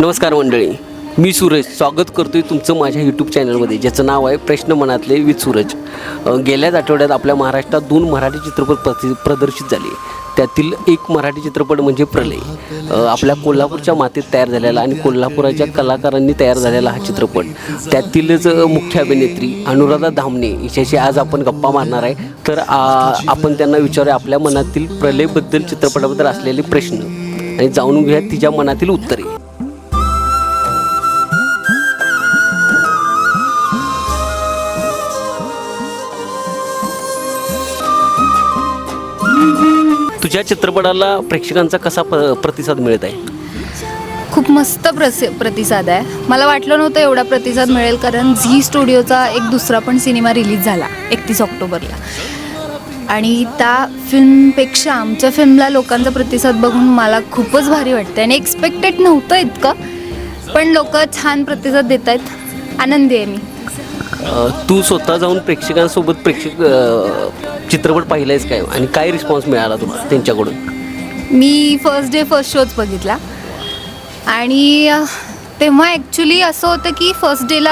नमस्कार मंडळी मी सूरज. स्वागत करतो आहे तुमचं माझ्या यूट्यूब चॅनलमध्ये ज्याचं नाव आहे प्रश्न मनातले विथ सूरज. गेल्याच आठवड्यात आपल्या महाराष्ट्रात दोन मराठी चित्रपट प्रति प्रदर्शित झाले. त्यातील एक मराठी चित्रपट म्हणजे प्रलय. आपल्या कोल्हापूरच्या मातीत तयार झालेला आणि कोल्हापुराच्या कलाकारांनी तयार झालेला हा चित्रपट. त्यातीलच मुख्य अभिनेत्री अनुराधा धामणे हिच्याशी आज आपण गप्पा मारणार आहे. तर आपण त्यांना विचारूया आपल्या मनातील प्रलयबद्दल चित्रपटाबद्दल असलेले प्रश्न. आणि जाणून घेऊया तिच्या मनातील उत्तरे. तुझ्या चित्रपटाला प्रेक्षकांचा कसा प प्रतिसाद मिळत आहे? खूप मस्त प्रसि प्रतिसाद आहे. मला वाटलं नव्हतं एवढा प्रतिसाद मिळेल कारण झी स्टुडिओचा एक दुसरा पण सिनेमा रिलीज झाला एकतीस ऑक्टोबरला. आणि त्या फिल्मपेक्षा आमच्या फिल्मला लोकांचा प्रतिसाद बघून मला खूपच भारी वाटतं आणि एक्सपेक्टेड नव्हतं इतकं पण लोक छान प्रतिसाद देत आहेत आनंदी आहे मी. अ, तू स्वतः जाऊन प्रेक्षकांसोबत प्रेक्षक अ, चित्रपट पाहिलायस काय? आणि काय रिस्पॉन्स मिळाला तुला त्यांच्याकडून? मी फर्स्ट डे फर्स्ट शोच बघितला. आणि तेव्हा ॲक्च्युली असं होतं की फर्स्ट डेला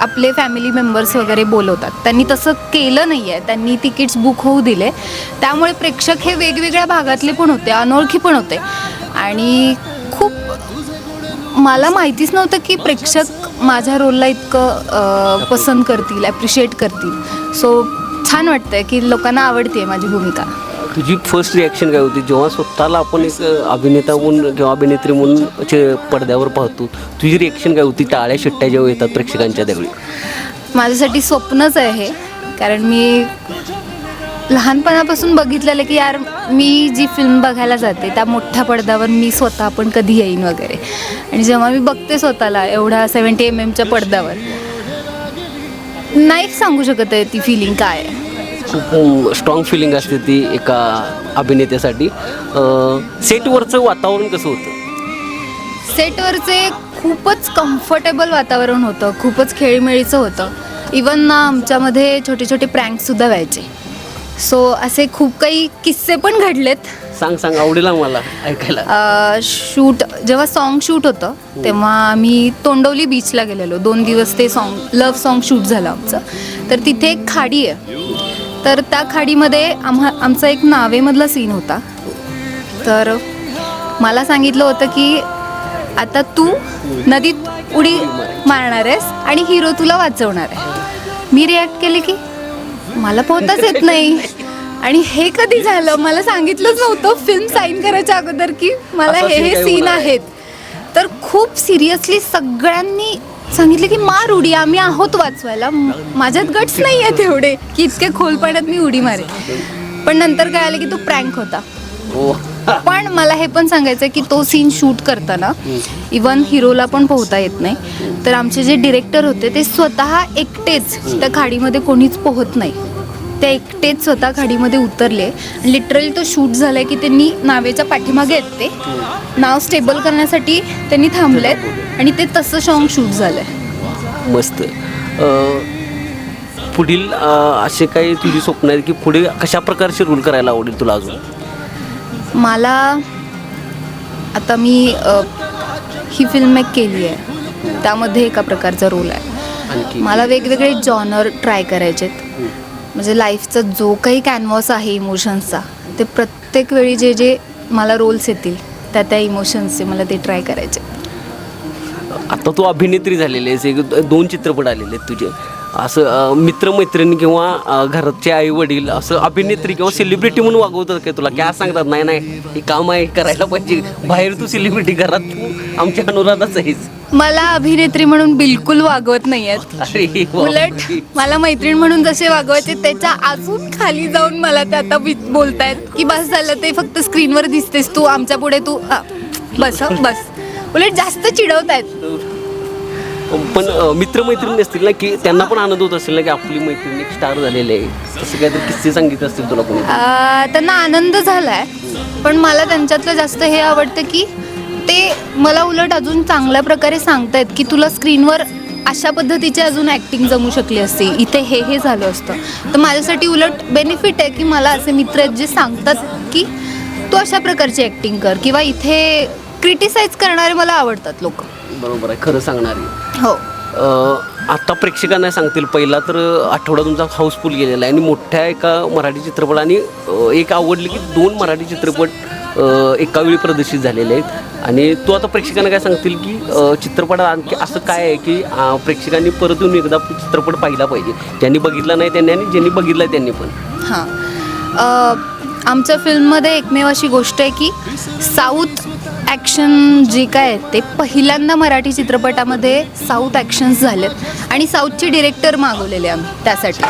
आपले फॅमिली मेंबर्स वगैरे बोलवतात. त्यांनी तसं केलं नाही आहे त्यांनी तिकीट्स बुक होऊ दिले. त्यामुळे प्रेक्षक हे वेगवेगळ्या भागातले पण होते अनोळखी पण होते. आणि खूप मला माहितीच नव्हतं की प्रेक्षक माझ्या रोलला इतकं पसंत करतील ॲप्रिशिएट करतील. सो छान वाटतंय की लोकांना आवडते माझी भूमिका. तुझी फर्स्ट रिॲक्शन काय होती? जेव्हा स्वतःला आपण एक अभिनेता म्हणून किंवा अभिनेत्री म्हणून चे- पडद्यावर पाहतो तुझी रिॲक्शन काय होती? टाळ्या शिट्ट्या जेव्हा येतात प्रेक्षकांच्या त्यावेळी. माझ्यासाठी स्वप्नच आहे हे. कारण मी लहानपणापासून बघितलेलं की यार मी जी फिल्म बघायला जाते त्या मोठ्या पडद्यावर मी स्वतः पण कधी येईन वगैरे. आणि जेव्हा मी बघते स्वतःला एवढ्या सेवन्टी एम एमच्या पडद्यावर नाही सांगू शकत आहे ती फिलिंग काय आहे. खूप स्ट्रॉंग फिलिंग असते ती एका अभिनेत्यासाठी. सेटवरचं वातावरण कसं होतं? सेटवरचे खूपच कम्फर्टेबल वातावरण होतं खूपच खेळीमेळीचं होतं. इवन ना आमच्यामध्ये छोटे छोटे प्रँक्ससुद्धा व्हायचे. सो असे खूप काही किस्से पण घडलेत. सांग सांग आवडेल मला ऐकायला. शूट जेव्हा सॉन्ग शूट होतं तेव्हा आम्ही तोंडवली बीचला गेलेलो. दोन दिवस ते सॉन्ग लव्ह सॉन्ग शूट झालं आमचं. तर तिथे एक खाडी आहे. तर त्या खाडीमध्ये आम्हा आमचा एक नावेमधला सीन होता. तर मला सांगितलं होतं की आता तू नदीत उडी मारणार आहेस आणि हिरो तुला वाचवणार आहे. मी रिॲक्ट केले की मला पोहताच येत नाही. आणि हे कधी झालं? मला सांगितलंच नव्हतं. फिल्म साईन करायच्या अगोदर की मला हे हे सीन? आहेत. तर खूप सिरियसली सगळ्यांनी सांगितलं की मार उडी आम्ही आहोत वाचवायला. माझ्यात गट्स नाही आहेत एवढे की इतके खोल पाण्यात मी उडी मारेन. पण नंतर काय आलं की तो प्रँक होता. पण मला हे पण सांगायचं की तो सीन शूट करताना इवन हिरोला पण पोहता येत नाही. तर आमचे जे डिरेक्टर होते ते स्वतः एकटेच त्या खाडीमध्ये कोणीच पोहत नाही. ते एकटेच स्वतः खाडीमध्ये उतरले. लिटरली तो शूट झालाय की त्यांनी नावेच्या पाठीमागे आहेत ते. नाव स्टेबल करण्यासाठी त्यांनी थांबलेत आणि ते तसं सॉन्ग शूट झालंय. मस्त. पुढील असे काही तुझी स्वप्न आहेत की पुढे कशा प्रकारचे रोल करायला आवडेल तुला अजून? मला आता मी ही फिल्म एक केली आहे. त्यामध्ये एका प्रकारचा रोल आहे. मला वेगवेगळे जॉनर ट्राय करायचेत. म्हणजे लाईफचा जो काही कॅनव्हस आहे इमोशन्सचा ते प्रत्येक वेळी जे जे मला रोल्स येतील त्या त्या इमोशन्सचे मला ते ट्राय करायचे. आता तू अभिनेत्री झालेली आहेस एक दोन चित्रपट आलेले आहेत तुझे. असं अ, मित्रमैत्रिणी किंवा घरचे आई वडील असं अभिनेत्री किंवा सेलिब्रिटी म्हणून वागवतात काय तुला? काय सांगतात नाही नाही हे काम आहे करायला पाहिजे. बाहेर तू सेलिब्रिटी घरात तू आमच्या अनुराधाच आहेस. मला अभिनेत्री म्हणून बिलकुल वागवत नाही आहेत अरे वा. उलट मला मैत्रीण म्हणून जसे वागवायचे त्याच्या अजून खाली जाऊन मला ते आता बोलतायत की बस झालं ते फक्त स्क्रीनवर दिसतेस तू आमच्या पुढे तू बस हं, बस. उलट जास्त चिडवतायत. पण मित्रमैत्रिणी असतील ना की त्यांना पण आनंद होत असेल ना की आपली मैत्रीण एक स्टार झालेली आहे. असं काहीतरी किस्से सांगितले असतील तुला कोणी? त्यांना आनंद झालाय पण मला त्यांच्यातलं जास्त हे आवडतं की ते मला उलट अजून चांगल्या प्रकारे सांगतायत की तुला स्क्रीनवर अशा पद्धतीची अजून ॲक्टिंग जमू शकली असते. इथे हे हे झालं असतं. तर माझ्यासाठी उलट बेनिफिट आहे की मला असे मित्र आहेत जे सांगतात की तू अशा प्रकारची ॲक्टिंग कर किंवा इथे क्रिटिसाइज करणारे मला आवडतात लोक. बरोबर आहे खरं सांगणारी. हो. आता प्रेक्षकांना सांगतील पहिला तर आठवडा तुमचा हाऊसफुल गेलेला आहे आणि मोठ्या एका मराठी चित्रपट आणि अ, एक आवडलं की दोन मराठी चित्रपट एका वेळी प्रदर्शित झालेले आहेत. आणि तो आता प्रेक्षकांना काय सांगतील की चित्रपटात आणखी असं काय आहे की प्रेक्षकांनी परत येऊन एकदा चित्रपट पाहिला पाहिजे? ज्यांनी बघितला नाही त्यांनी आणि ज्यांनी बघितला आहे त्यांनी पण. हां. आमच्या फिल्ममध्ये एकमेव अशी गोष्ट आहे की साऊथ ॲक्शन जे काय आहे ते पहिल्यांदा मराठी चित्रपटामध्ये साऊथ ॲक्शन्स झालेत. आणि साऊथचे डिरेक्टर मागवलेले आम्ही त्यासाठी.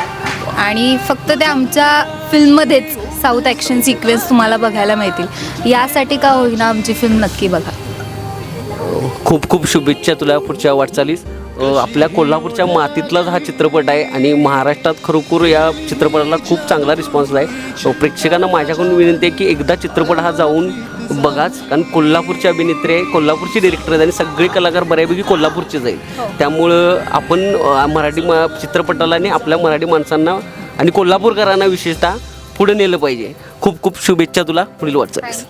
आणि फक्त ते आमच्या फिल्ममध्येच साऊथ ॲक्शन सिक्वेन्स तुम्हाला बघायला मिळतील. यासाठी का होईना आमची फिल्म नक्की बघा. खूप खूप शुभेच्छा तुला पुढच्या वाटचालीस. आपल्या कोल्हापूरच्या मातीतलाच हा चित्रपट आहे आणि महाराष्ट्रात खरोखर या चित्रपटाला खूप चांगला रिस्पॉन्स आहे. प्रेक्षकांना माझ्याकडून विनंती आहे की एकदा चित्रपट हा जाऊन बघाच कारण कोल्हापूरचे अभिनेत्री आहे कोल्हापूरचे डिरेक्टर आहेत आणि सगळे कलाकार बऱ्यापैकी कोल्हापूरचेच आहेत. त्यामुळं आपण मराठी म चित्रपटाला आणि आपल्या मराठी माणसांना आणि कोल्हापूरकरांना विशेषतः पुढे नेलं पाहिजे. खूप खूप शुभेच्छा तुला. पुढील वाटचालीस.